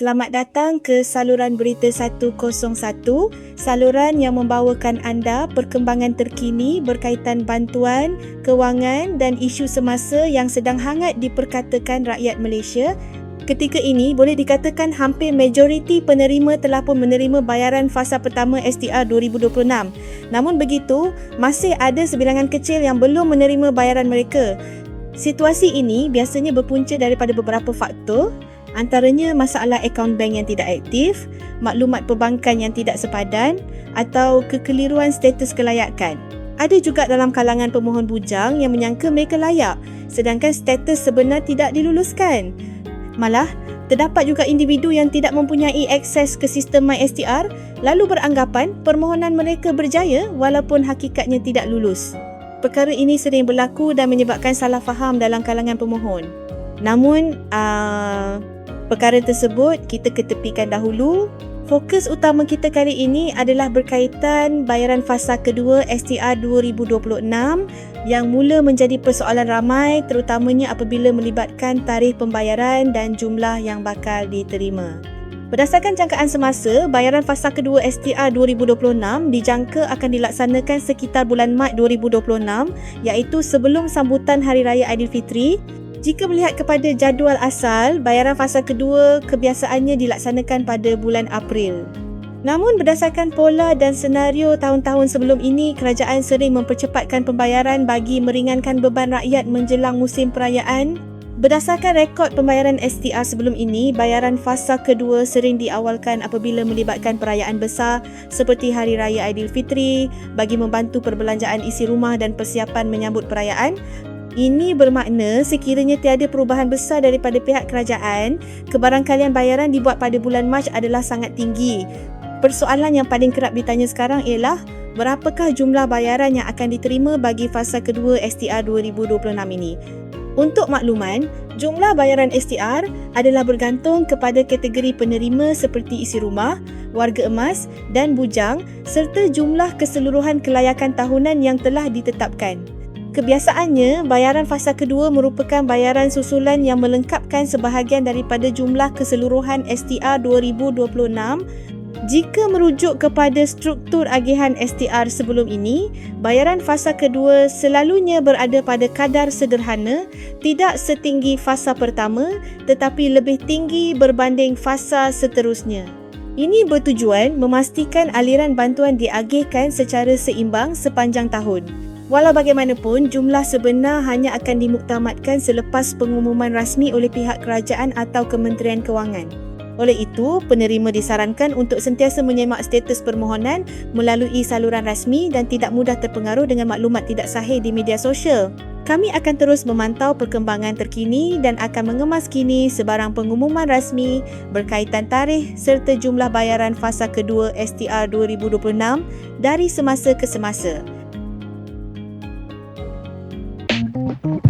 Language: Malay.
Selamat datang ke saluran Berita 101, saluran yang membawakan anda perkembangan terkini berkaitan bantuan, kewangan dan isu semasa yang sedang hangat diperkatakan rakyat Malaysia. Ketika ini, boleh dikatakan hampir majoriti penerima telah pun menerima bayaran fasa pertama STR 2026. Namun begitu, masih ada sebilangan kecil yang belum menerima bayaran mereka. Situasi ini biasanya berpunca daripada beberapa faktor antaranya masalah akaun bank yang tidak aktif, maklumat perbankan yang tidak sepadan atau kekeliruan status kelayakan. Ada juga dalam kalangan pemohon bujang yang menyangka mereka layak sedangkan status sebenar tidak diluluskan. Malah, terdapat juga individu yang tidak mempunyai akses ke sistem MySTR lalu beranggapan permohonan mereka berjaya walaupun hakikatnya tidak lulus. Perkara ini sering berlaku dan menyebabkan salah faham dalam kalangan pemohon. Namun, uh, perkara tersebut kita ketepikan dahulu. Fokus utama kita kali ini adalah berkaitan bayaran fasa kedua STR 2026 yang mula menjadi persoalan ramai terutamanya apabila melibatkan tarikh pembayaran dan jumlah yang bakal diterima. Berdasarkan jangkaan semasa, bayaran fasa kedua STR 2026 dijangka akan dilaksanakan sekitar bulan Mac 2026 iaitu sebelum sambutan Hari Raya Aidilfitri jika melihat kepada jadual asal, bayaran fasa kedua kebiasaannya dilaksanakan pada bulan April. Namun berdasarkan pola dan senario tahun-tahun sebelum ini, kerajaan sering mempercepatkan pembayaran bagi meringankan beban rakyat menjelang musim perayaan. Berdasarkan rekod pembayaran STR sebelum ini, bayaran fasa kedua sering diawalkan apabila melibatkan perayaan besar seperti Hari Raya Aidilfitri bagi membantu perbelanjaan isi rumah dan persiapan menyambut perayaan ini bermakna sekiranya tiada perubahan besar daripada pihak kerajaan, kebarangkalian bayaran dibuat pada bulan Mac adalah sangat tinggi. Persoalan yang paling kerap ditanya sekarang ialah berapakah jumlah bayaran yang akan diterima bagi fasa kedua STR 2026 ini. Untuk makluman, jumlah bayaran STR adalah bergantung kepada kategori penerima seperti isi rumah, warga emas dan bujang serta jumlah keseluruhan kelayakan tahunan yang telah ditetapkan. Kebiasaannya, bayaran fasa kedua merupakan bayaran susulan yang melengkapkan sebahagian daripada jumlah keseluruhan STR 2026 jika merujuk kepada struktur agihan STR sebelum ini, bayaran fasa kedua selalunya berada pada kadar sederhana, tidak setinggi fasa pertama tetapi lebih tinggi berbanding fasa seterusnya. Ini bertujuan memastikan aliran bantuan diagihkan secara seimbang sepanjang tahun. Walau bagaimanapun, jumlah sebenar hanya akan dimuktamadkan selepas pengumuman rasmi oleh pihak kerajaan atau Kementerian Kewangan. Oleh itu, penerima disarankan untuk sentiasa menyemak status permohonan melalui saluran rasmi dan tidak mudah terpengaruh dengan maklumat tidak sahih di media sosial. Kami akan terus memantau perkembangan terkini dan akan mengemas kini sebarang pengumuman rasmi berkaitan tarikh serta jumlah bayaran fasa kedua STR 2026 dari semasa ke semasa. Mm-hmm.